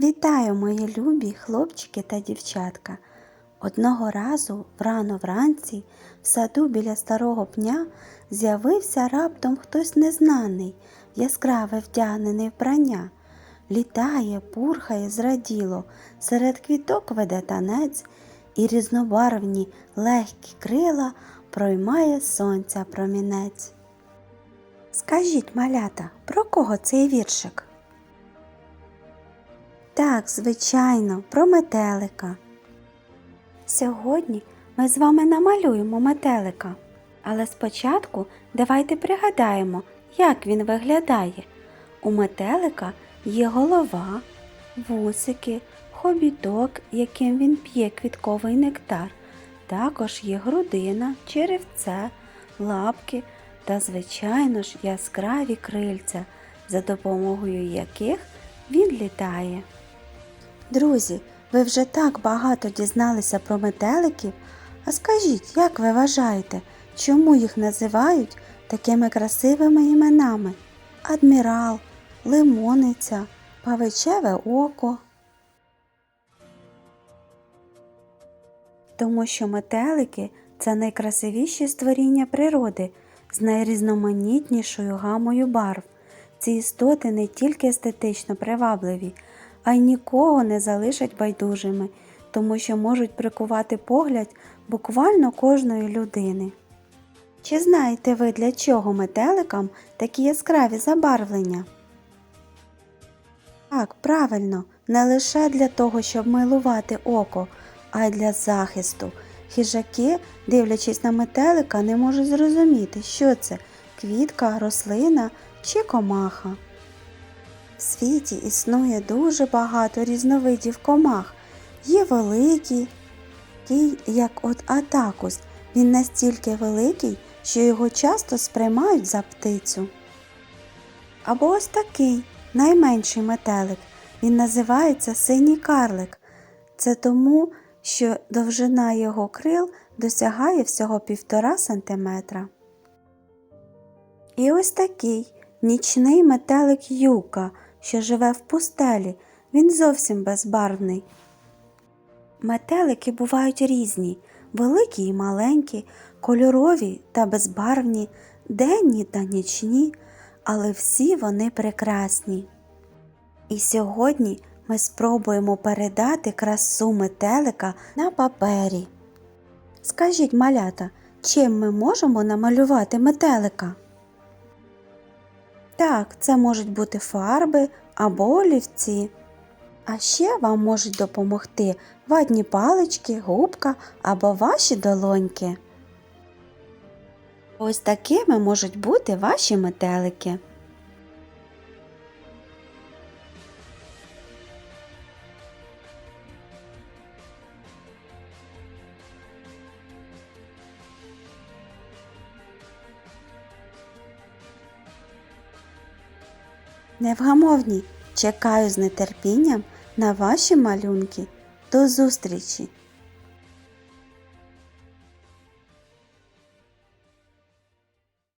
Вітаю, мої любі хлопчики та дівчатка. Одного разу, врано вранці, в саду біля старого пня з'явився раптом хтось незнаний, яскраве вдягнене вбрання. Літає, пурхає, зраділо, серед квіток веде танець, і різнобарвні легкі крила проймає сонця промінець. Скажіть, малята, про кого цей віршик? Так, звичайно, про метелика. Сьогодні ми з вами намалюємо метелика. Але спочатку давайте пригадаємо, як він виглядає. У метелика є голова, вусики, хобіток, яким він п'є квітковий нектар. Також є грудина, черевце, лапки та, звичайно ж, яскраві крильця, за допомогою яких він літає. Друзі, ви вже так багато дізналися про метеликів. А скажіть, як ви вважаєте, чому їх називають такими красивими іменами? Адмірал, лимониця, павичеве око? Тому що метелики це найкрасивіші створіння природи з найрізноманітнішою гамою барв. Ці істоти не тільки естетично привабливі, а й нікого не залишать байдужими, тому що можуть прикувати погляд буквально кожної людини. Чи знаєте ви, для чого метеликам такі яскраві забарвлення? Так, правильно, не лише для того, щоб милувати око, а й для захисту. Хижаки, дивлячись на метелика, не можуть зрозуміти, що це квітка, рослина чи комаха. Світі існує дуже багато різновидів комах. Є великі, такий, як от атакус. Він настільки великий, що його часто сприймають за птицю. Або ось такий найменший метелик. Він називається синій карлик. Це тому, що довжина його крил досягає всього півтора сантиметра. І ось такий нічний метелик юка, що живе в пустелі, він зовсім безбарвний. Метелики бувають різні, великі і маленькі, кольорові та безбарвні, денні та нічні, але всі вони прекрасні. І сьогодні ми спробуємо передати красу метелика на папері. Скажіть, малята, чим ми можемо намалювати метелика? Так, це можуть бути фарби або олівці. А ще вам можуть допомогти ватні палички, губка або ваші долоньки. Ось такими можуть бути ваші метелики. Невгамовні, чекаю з нетерпінням на ваші малюнки. До зустрічі!